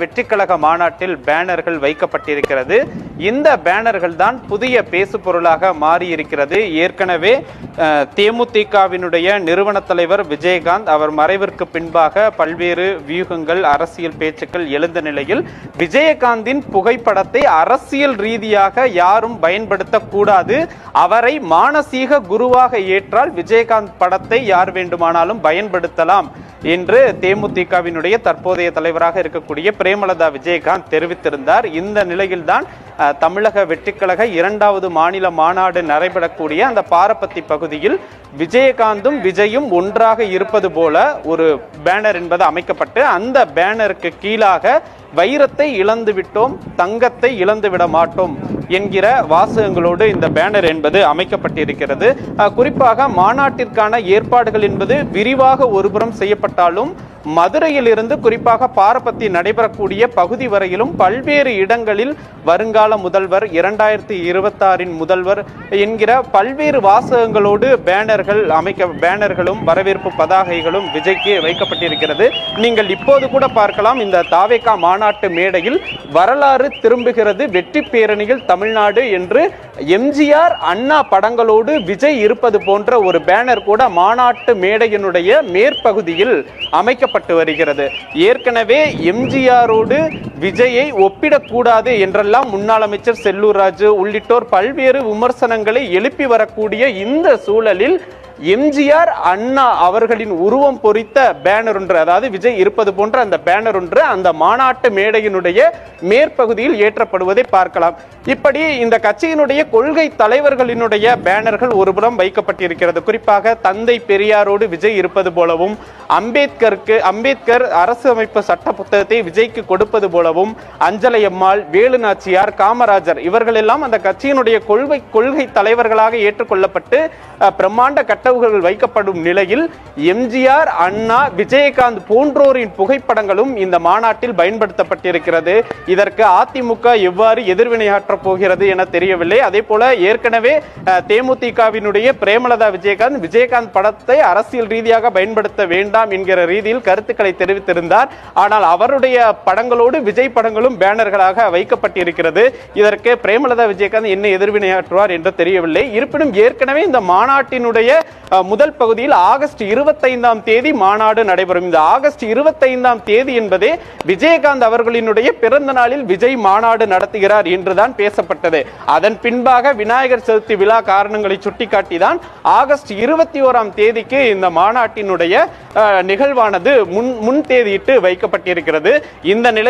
வெற்றிக்கழக மாநாட்டில் பேனர்கள் வைக்கப்பட்டிருக்கிறது. இந்த பேனர்கள் தான் புதிய பேசு பொருளாக மாறியிருக்கிறது. ஏற்கனவே தேமுதிகவினுடைய நிறுவன தலைவர் விஜயகாந்த் அவர் மறைவிற்கு பின்பாக பல்வேறு வியூகங்கள் அரசியல் பேச்சுக்கள் எழுந்த நிலையில் விஜயகாந்தின் புகைப்படத்தை அரசியல் ரீதியாக யாரும் பயன்படுத்தக்கூடாது. அவரை மானசீக குருவாக ஏற்றால் விஜயகாந்த் படத்தை யார் வேண்டுமானாலும் பயன்படுத்தலாம் என்று தேமுதிகவினுடைய தற்போதைய தலைவராக இருக்கக்கூடிய பிரேமலதா விஜயகாந்த் தெரிவித்திருந்தார். இந்த நிலையில்தான் தமிழக வெற்றிக்கழக இரண்டாவது மாநில மாநாடு நடைபெறக்கூடிய அந்த பாரப்பத்தி பகுதியில் விஜயகாந்தும் விஜயும் ஒன்றாக இருப்பது போல ஒரு பேனர் என்பது அமைக்கப்பட்டு அந்த பேனருக்கு கீழாக வைரத்தை இழந்து விட்டோம் தங்கத்தை இழந்து விட மாட்டோம் என்கிற வாசகங்களோடு இந்த பேனர் என்பது அமைக்கப்பட்டிருக்கிறது. குறிப்பாக மாநாட்டிற்கான ஏற்பாடுகள் என்பது விரிவாக ஒருபுறம் செய்யப்பட்டாலும் மதுரையிலிருந்து குறிப்பாக பாரபத்தி நடைபெறக்கூடிய பகுதி வரையிலும் பல்வேறு இடங்களில் வருங்கால முதல்வர் இரண்டாயிரத்தி இருபத்தாறின் முதல்வர் என்கிற பல்வேறு வாசகங்களோடு பேனர்கள் அமைக்க பேனர்களும் வரவேற்பு பதாகைகளும் விஜய்க்கு வைக்கப்பட்டிருக்கிறது. நீங்கள் இப்போது கூட பார்க்கலாம் இந்த தாவேகா மாநாட்டு மேடையில் வரலாறு திரும்புகிறது. வெற்றி பேரணியில் தமிழ்நாடு என்று எம்ஜிஆர் அண்ணா படங்களோடு விஜய் இருப்பது போன்ற ஒரு பேனர் கூட மாநாட்டு மேடையினுடைய மேற்பகுதியில் அமைக்கப்பட்டு வருகிறது. ஏற்கனவே எம்ஜிஆரோடு விஜயை ஒப்பிடக்கூடாது என்றெல்லாம் முன்னாள் அமைச்சர் செல்லூர் ராஜு உள்ளிட்டோர் பல்வேறு விமர்சனங்களை எழுப்பி வரக்கூடிய இந்த சூழலில் எம்ஜிஆர் அண்ணா அவர்களின் உருவம் பொறித்த பேனர் ஒன்று அதாவது விஜய் இருப்பது போன்ற அந்த பேனர் ஒன்று அந்த மாநாட்டு மேடையினுடைய மேற்பகுதியில் ஏற்றப்படுவதை பார்க்கலாம். இப்படி இந்த கட்சியினுடைய கொள்கை தலைவர்களினுடைய பேனர்கள் ஒருபுறம் வைக்கப்பட்டிருக்கிறது. குறிப்பாக தந்தை பெரியாரோடு விஜய் இருப்பது போலவும் அம்பேத்கருக்கு அம்பேத்கர் அரசு அமைப்பு சட்ட புத்தகத்தை விஜய்க்கு கொடுப்பது போலவும் அஞ்சலை அம்மாள் வேலு நாச்சியார் காமராஜர் இவர்கள் எல்லாம் அந்த கட்சியினுடைய கொள்கை கொள்கை தலைவர்களாக ஏற்றுக்கொள்ளப்பட்டு பிரம்மாண்ட கட்டவுகள் வைக்கப்படும் நிலையில் எம்ஜிஆர் அண்ணா விஜயகாந்த் போன்றோரின் புகைப்படங்களும் இந்த மாநாட்டில் பயன்படுத்தப்பட்டிருக்கிறது. இதற்கு அதிமுக எவ்வாறு எதிர்வினையாற்றப் போகிறது என தெரியவில்லை. அதே போல ஏற்கனவே தேமுதிகவினுடைய பிரேமலதா விஜயகாந்த் விஜயகாந்த் படத்தை அரசியல் ரீதியாக பயன்படுத்த வேண்டாம் என்கிற ரீதியில் கருத்துக்களை தெரிவித்திருந்தார். ஆனால் அவருடைய படங்களோடு விஜய் படங்களும் பேனர்களாக வைக்கப்பட்டிருக்கிறது. இதற்கு பிரேமலதா விஜயகாந்த் என்ன எதிர்வினையாற்றுவார் என்று தெரியவில்லை. இருப்பினும் ஏற்கனவே இந்த மாநாட்டினுடைய முதல் பகுதியில் ஆகஸ்ட் இருபத்தைந்தாம் தேதி மாநாடு நடைபெறும். இந்த ஆகஸ்ட் இருபத்தைந்தாம் தேதி என்பதே விஜயகாந்த் அவர்களினுடைய பிறந்த நாளில் விஜய் மாநாடு நடத்துகிறார் என்றுதான் பேசப்பட்டது. அதன் பின்பாக விநாயகர் சதுர்த்தி விழா காரணங்களை சுட்டிக்காட்டிதான் ஆகஸ்ட் இருபத்தி ஓராம் தேதிக்கு இந்த மாநாட்டினுடைய நிகழ்வானது முன் முன் தேதியிட்டு வைக்கப்பட்டிருக்கிறது. இந்த நிலையில்